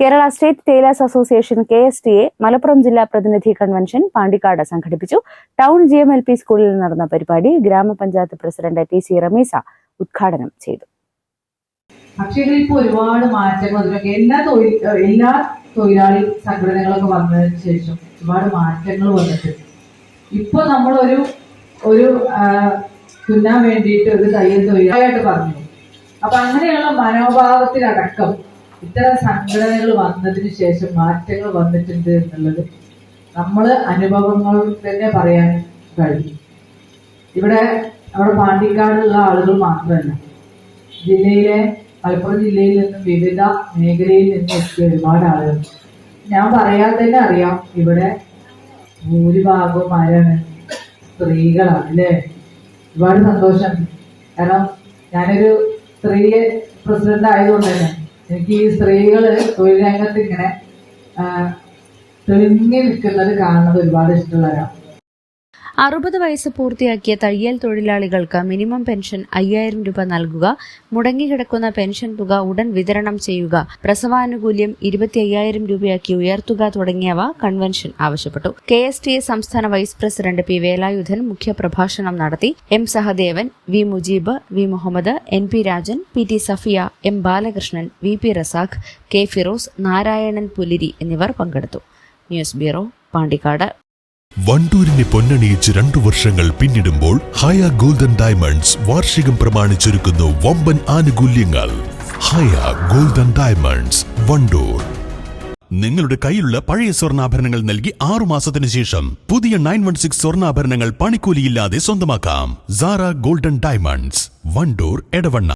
Kerala state tailors association K S T A Malappuram ജില്ലാ പ്രതിനിധി convention Pandikkad സംഘടിപ്പിച്ചു. Town G M L P സ്കൂളിൽ നടന്ന പരിപാടി ഗ്രാമപഞ്ചായത്ത് പ്രസിഡന്റ് ടി സി റമീസ ഉദ്ഘാടനം ചെയ്തു. പക്ഷേ ഇപ്പോൾ ഒരുപാട് മാറ്റങ്ങൾ വന്നിട്ടുണ്ട്. എല്ലാ തൊഴിൽ എല്ലാ തൊഴിലാളി സംഘടനകളൊക്കെ വന്നതിന് ശേഷം ഒരുപാട് മാറ്റങ്ങൾ വന്നിട്ടുണ്ട്. ഇപ്പൊ നമ്മളൊരു ഒരു തുന്നാൻ വേണ്ടിയിട്ട് ഒരു തയ്യൽ തൊഴിലായിട്ട് പറഞ്ഞു. അപ്പൊ അങ്ങനെയുള്ള മനോഭാവത്തിലടക്കം ഇത്തരം സംഘടനകൾ വന്നതിന് ശേഷം മാറ്റങ്ങൾ വന്നിട്ടുണ്ട് എന്നുള്ളത് നമ്മൾ അനുഭവങ്ങൾ തന്നെ പറയാൻ കഴിയും. ഇവിടെ നമ്മുടെ പാണ്ടിക്കാടുള്ള ആളുകൾ മാത്രമല്ല ജില്ലയിലെ മലപ്പുറം ജില്ലയിൽ നിന്നും വിവിധ മേഖലയിൽ നിന്നും എത്തിയ ഒരുപാട് ആളുകൾ. ഞാൻ പറയാൻ തന്നെ അറിയാം ഇവിടെ ഭൂരിഭാഗവും ആരാണ്? സ്ത്രീകളാണ് അല്ലേ? ഒരുപാട് സന്തോഷം. കാരണം ഞാനൊരു സ്ത്രീ പ്രസിഡന്റ് ആയതുകൊണ്ട് തന്നെ എനിക്ക് ഈ സ്ത്രീകൾ തൊഴിൽ രംഗത്ത് ഇങ്ങനെ തെളിഞ്ഞു നിൽക്കുന്നത് കാണുന്നത് ഒരുപാട് ഇഷ്ടമുള്ളവരാണ് അറുപത് വയസ്സ് പൂർത്തിയാക്കിയ തയ്യൽ തൊഴിലാളികൾക്ക് മിനിമം പെൻഷൻ അയ്യായിരം രൂപ നൽകുക മുടങ്ങിക്കിടക്കുന്ന പെൻഷൻ തുക ഉടൻ വിതരണം ചെയ്യുക പ്രസവാനുകൂല്യം ഇരുപത്തി അയ്യായിരം രൂപയാക്കി ഉയർത്തുക തുടങ്ങിയവ കൺവെൻഷൻ ആവശ്യപ്പെട്ടു. കെ എസ് ടി എ സംസ്ഥാന വൈസ് പ്രസിഡന്റ് പി വേലായുധൻ മുഖ്യപ്രഭാഷണം നടത്തി. M Sahadevan V Mujeeb V Muhammad N P Rajan P T Safiya M Balakrishnan V P Razak K Firoz Narayanan Puliri എന്നിവർ പങ്കെടുത്തു. News bureau Pandikkad. വണ്ടൂരിനെ പൊന്നണിയിച്ച് രണ്ടു വർഷങ്ങൾ പിന്നിടുമ്പോൾ ഹയ golden diamonds വാർഷികം പ്രമാണിച്ചൊരുക്കുന്നു വമ്പൻ ആനുകൂല്യങ്ങൾ. Haya golden diamonds Vandoor. നിങ്ങളുടെ കയ്യിലുള്ള പഴയ സ്വർണാഭരണങ്ങൾ നൽകി ആറു മാസത്തിന് ശേഷം പുതിയ നയൻ വൺ സിക്സ് സ്വർണാഭരണങ്ങൾ പണിക്കൂലിയില്ലാതെ സ്വന്തമാക്കാം. Sara golden diamonds Wandoor Edavanna.